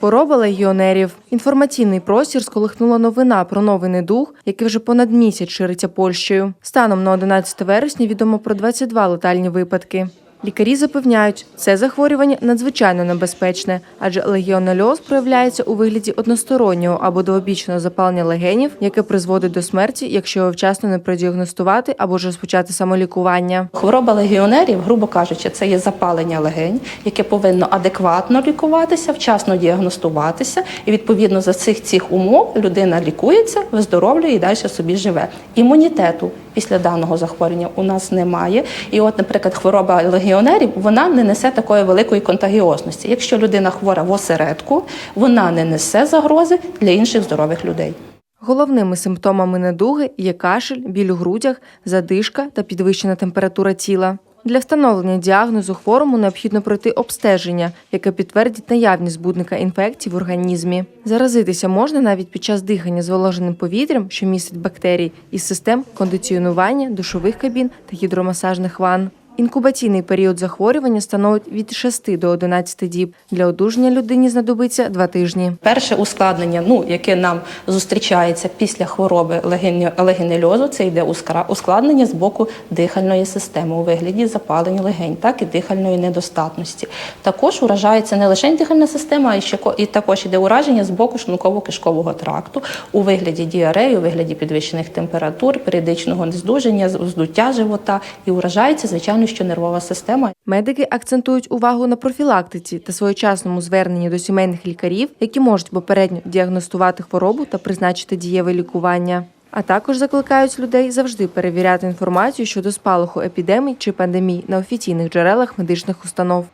Хвороба легіонерів. Інформаційний простір сколихнула новина про новий недух, який вже понад місяць шириться Польщею. Станом на 11 вересня відомо про 22 летальні випадки. Лікарі запевняють, це захворювання надзвичайно небезпечне, адже легіонельоз проявляється у вигляді одностороннього або двобічного запалення легенів, яке призводить до смерті, якщо його вчасно не продіагностувати або ж розпочати самолікування. Хвороба легіонерів, грубо кажучи, це є запалення легень, яке повинно адекватно лікуватися, вчасно діагностуватися, і відповідно за цих цих умов людина лікується, виздоровлює і далі собі живе. Імунітету після даного захворювання у нас немає. І, от, наприклад, хвороба легіонерів вона не несе такої великої контагіозності. Якщо людина хвора в осередку, вона не несе загрози для інших здорових людей. Головними симптомами недуги є кашель, біль у грудях, задишка та підвищена температура тіла. Для встановлення діагнозу хворому необхідно пройти обстеження, яке підтвердить наявність збудника інфекцій в організмі. Заразитися можна навіть під час дихання зволоженим повітрям, що містить бактерії, із систем кондиціонування, душових кабін та гідромасажних ванн. Інкубаційний період захворювання становить від 6 до 11 діб. Для одужання людині знадобиться 2 тижні. Перше ускладнення, ну яке нам зустрічається після хвороби легенельозу, це йде ускладнення з боку дихальної системи у вигляді запалення легень, так і дихальної недостатності. Також уражається не лише дихальна система, а ще і також іде ураження з боку шлунково-кишкового тракту у вигляді діареї, у вигляді підвищених температур, періодичного нездужання, з- вздуття живота і уражається, звичайно, що нервова система. Медики акцентують увагу на профілактиці та своєчасному зверненні до сімейних лікарів, які можуть попередньо діагностувати хворобу та призначити дієве лікування. А також закликають людей завжди перевіряти інформацію щодо спалаху епідемій чи пандемій на офіційних джерелах медичних установ.